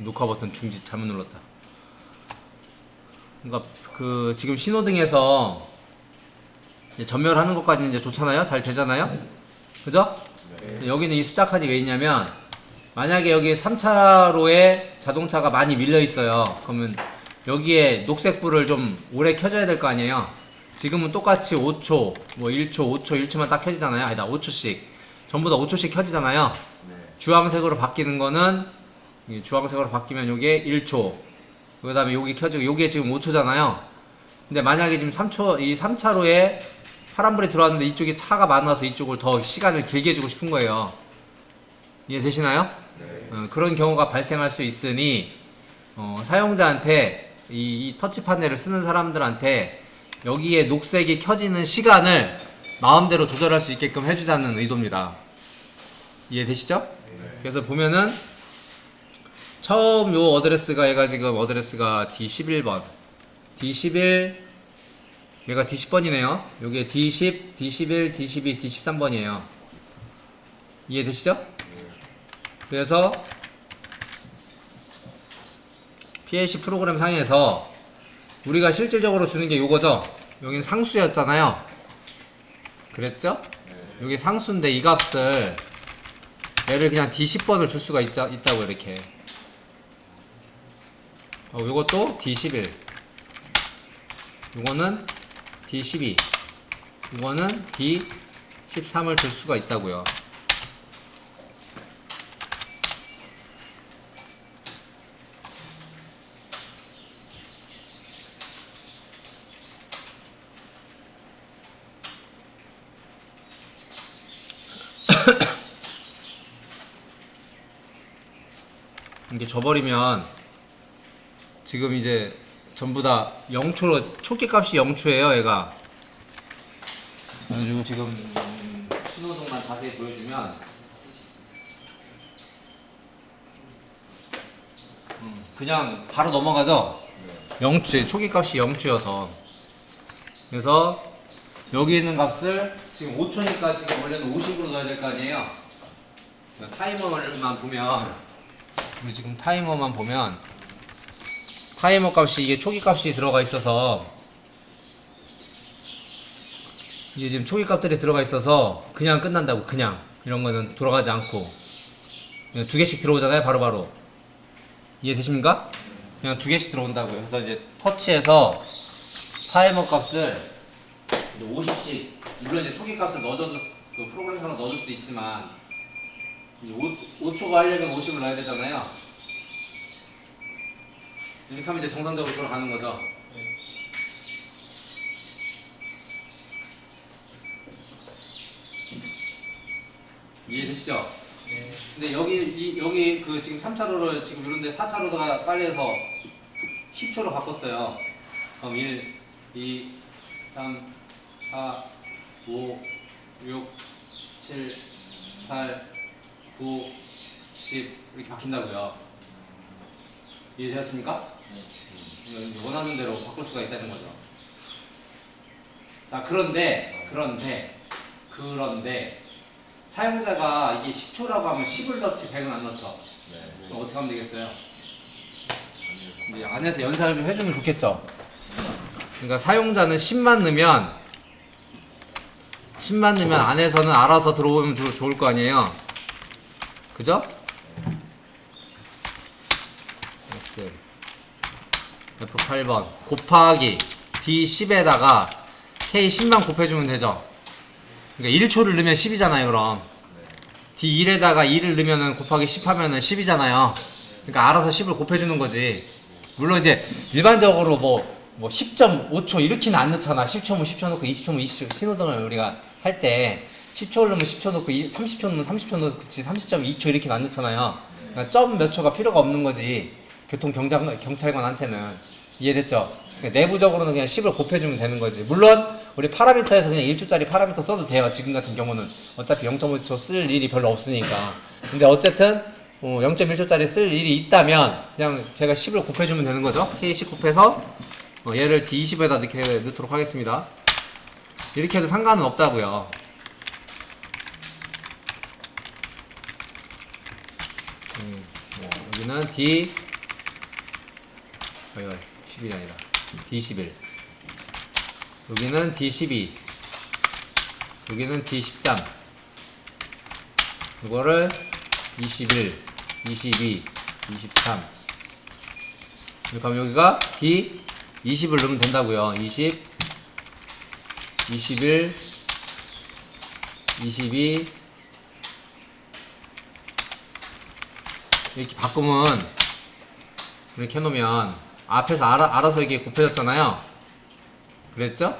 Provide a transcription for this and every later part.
녹화 버튼 중지 잘못 눌렀다. 그러니까 그 지금 신호등에서 이제 전멸하는 것까지는 이제 좋잖아요. 잘 되잖아요. 그죠? 여기는 이 숫자 칸이 왜 있냐면 만약에 여기 3차로에 자동차가 많이 밀려 있어요. 그러면 여기에 녹색 불을 좀 오래 켜줘야 될 거 아니에요. 지금은 똑같이 5초, 뭐 1초, 5초, 1초만 딱 켜지잖아요. 아니다, 5초씩. 전부 다 5초씩 켜지잖아요. 주황색으로 바뀌는 거는 주황색으로 바뀌면 요게 1초. 그 다음에 여기 켜지고 요게 지금 5초잖아요. 근데 만약에 지금 3초, 이 3차로에 파란불이 들어왔는데 이쪽에 차가 많아서 이쪽을 더 시간을 길게 주고 싶은 거예요. 이해되시나요? 어, 그런 경우가 발생할 수 있으니 어, 사용자한테 이, 이 터치 파넬을 쓰는 사람들한테 여기에 녹색이 켜지는 시간을 마음대로 조절할 수 있게끔 해주자는 의도입니다. 이해되시죠? 그래서 보면은 처음 요 어드레스가 얘가 지금 어드레스가 D11번 D11 얘가 D10번이네요. 요게 D10, D11, D12, D13번이에요. 이해되시죠? 그래서 PLC 프로그램 상에서 우리가 실질적으로 주는 게 요거죠. 여긴 상수였잖아요. 그랬죠? 여기 상수인데 이 값을 얘를 그냥 D10번을 줄 수가 있자, 있다고 이렇게. 어, 요것도 D11. 요거는 D12. 이거는 D13을 줄 수가 있다고요. 이게 줘버리면 지금 이제 전부 다 0초로 초기 값이 0초예요 얘가. 그래가지고 지금 신호등만 자세히 보여주면 음, 그냥 바로 넘어가죠? 0초 초기 값이 0초여서. 그래서 여기 있는 값을 지금 5초니까 지금 원래는 50으로 넣어야 될 거 아니에요? 타이머만 보면 우리 지금 타이머만 보면 타이머 값이 이게 초기 값이 들어가 있어서 이게 지금 초기 값들이 들어가 있어서 그냥 끝난다고 그냥 이런 거는 돌아가지 않고 그냥 두 개씩 들어오잖아요 바로 바로 이해되십니까? 그냥 두 개씩 들어온다고요 그래서 이제 터치해서 타이머 값을 50씩 물론 이제 초기 값을 넣어줘도 그 프로그램상으로 넣어줄 수도 있지만 5, 초가 하려면 50을 넣어야 되잖아요. 이렇게 하면 이제 정상적으로 돌아가는 거죠. 이해되시죠? 근데 여기 이, 여기 그 지금 3차로를 지금 이런데 4차로가 빨리 해서 10초로 바꿨어요. 그럼 1, 2, 3, 4, 5, 6, 7, 8, 9, 10 이렇게 바뀐다고요. 이해되셨습니까? 네. 원하는 대로 바꿀 수가 있다는 거죠. 자 그런데 그런데 그런데 사용자가 이게 10초라고 하면 10을 넣지 100은 안 넣죠. 그럼 어떻게 하면 되겠어요? 이제 안에서 연산을 좀 해주면 좋겠죠. 그러니까 사용자는 10만 넣으면 10만 넣으면 안에서는 알아서 들어오면 조- 좋을 거 아니에요. 그죠? S F8번 곱하기 D10에다가 K10만 곱해주면 되죠. 그러니까 1초를 넣으면 10이잖아요, 그럼. D1에다가 2를 넣으면 곱하기 10 하면은 10이잖아요. 그러니까 알아서 10을 곱해주는 거지. 물론 이제 일반적으로 뭐, 뭐 10.5초 이렇게는 안 넣잖아. 10초면 10초 넣고 20초면 20초 신호등을 우리가 할 때 10초 넣으면 10초 넣고 20, 30초 넣으면 30초 넣고 그치 30.2초 이렇게는 안 넣잖아요. 그러니까 점 몇 초가 필요가 없는 거지. 교통 경장, 경찰관한테는 이해됐죠? 그러니까 내부적으로는 그냥 10을 곱해주면 되는 거지. 물론 우리 파라미터에서 그냥 1초짜리 파라미터 써도 돼요. 지금 같은 경우는 어차피 0.5초 쓸 일이 별로 없으니까. 근데 어쨌든 어, 0.1초짜리 쓸 일이 있다면 그냥 제가 10을 곱해주면 되는 거죠. K10 곱해서 어, 얘를 D20에다 넣게 넣도록 하겠습니다. 이렇게 해도 상관은 없다고요. 음, 뭐, 여기는 D 여기가 11이 아니라 D11 여기는 D12 여기는 D13 이거를 21 22 23 그럼 여기가 D20을 넣으면 된다고요. 20 21 22 이렇게 바꾸면 이렇게 해놓으면 앞에서 알아, 알아서 이게 곱해졌잖아요 그랬죠?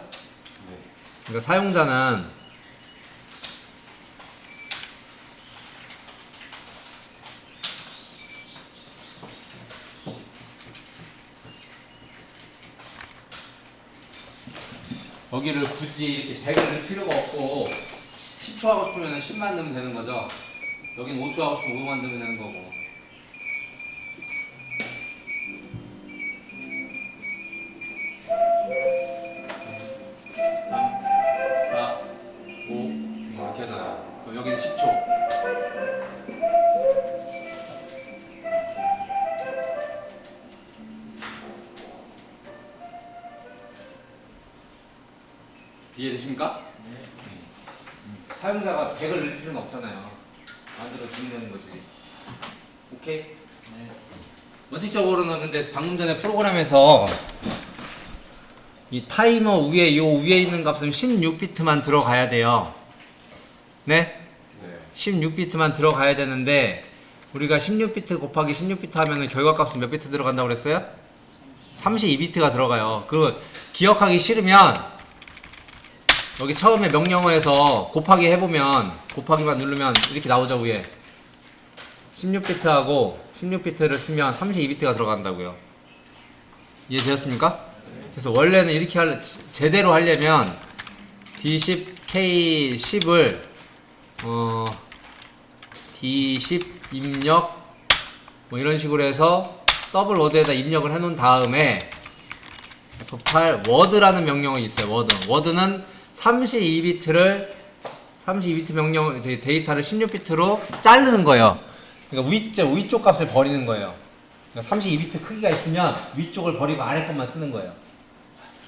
그러니까 사용자는 여기를 굳이 이렇게 100을 넣을 필요가 없고 10초 하고 싶으면 10만 넣으면 되는 거죠. 여긴 5초 하고 싶으면 5만 넣으면 되는 거고. 이해되십니까? 사용자가 100을 넣을 필요는 없잖아요. 만들어 주는 거지. 오케이? 원칙적으로는 근데 방금 전에 프로그램에서 이 타이머 위에 요 위에 있는 값은 16비트만 들어가야 돼요. 네? 16비트만 들어가야 되는데 우리가 16비트 곱하기 16비트 하면은 결과값은 몇 비트 들어간다고 그랬어요? 32비트가 들어가요. 그 기억하기 싫으면 여기 처음에 명령어에서 곱하기 해보면 곱하기만 누르면 이렇게 나오죠 위에 16비트하고 16비트를 쓰면 32비트가 들어간다고요 이해되었습니까? 그래서 원래는 이렇게 할, 제대로 하려면 D10, K10을 어, D10 입력 뭐 이런 식으로 해서 더블 워드에다 입력을 해놓은 다음에 F8 워드라는 명령이 있어요. 워드. 워드는 32비트를 32비트 명령 이제 데이터를 16비트로 자르는 거예요. 그러니까 위쪽 위쪽 값을 버리는 거예요. 그러니까 32비트 크기가 있으면 위쪽을 버리고 아래 것만 쓰는 거예요.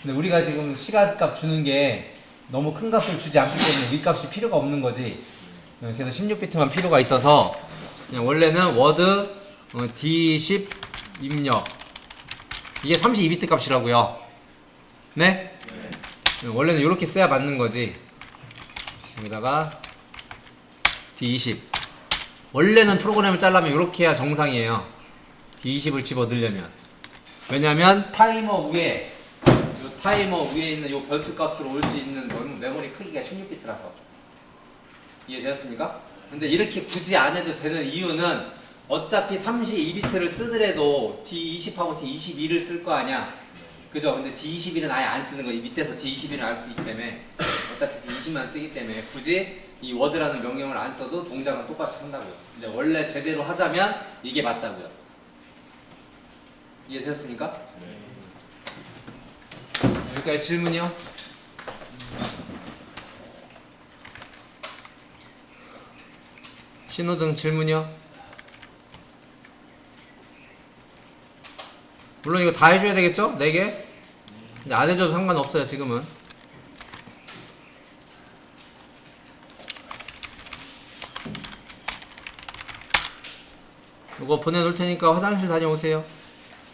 근데 우리가 지금 시간값 주는 게 너무 큰 값을 주지 않기 때문에 윗값이 필요가 없는 거지. 어, 그래서 16비트만 필요가 있어서 그냥 원래는 워드 어, D10 입력 이게 32비트 값이라고요. 네? 원래는 이렇게 써야 맞는 거지. 여기다가 D20. 원래는 프로그램을 짜려면 이렇게 해야 정상이에요. D20을 집어 넣으려면. 왜냐면 타이머 위에 요 타이머 위에 있는 요 변수 값으로 올 수 있는 메모- 메모리 크기가 16비트라서. 이해되었습니까? 근데 이렇게 굳이 안 해도 되는 이유는 어차피 32비트를 쓰더라도 D20하고 D22를 쓸 거 아니야. 그죠? 근데 D21은 아예 안 쓰는 거. 이 밑에서 D21을 안 쓰기 때문에 어차피 D20만 쓰기 때문에 굳이 이 워드라는 명령을 안 써도 동작은 똑같이 한다고요. 근데 원래 제대로 하자면 이게 맞다고요. 이해되셨습니까? 여기까지 질문이요? 신호등 질문이요? 물론 이거 다 해줘야 되겠죠? 4개? 근데 안 해줘도 상관없어요 지금은 이거 보내놓을 테니까 화장실 다녀오세요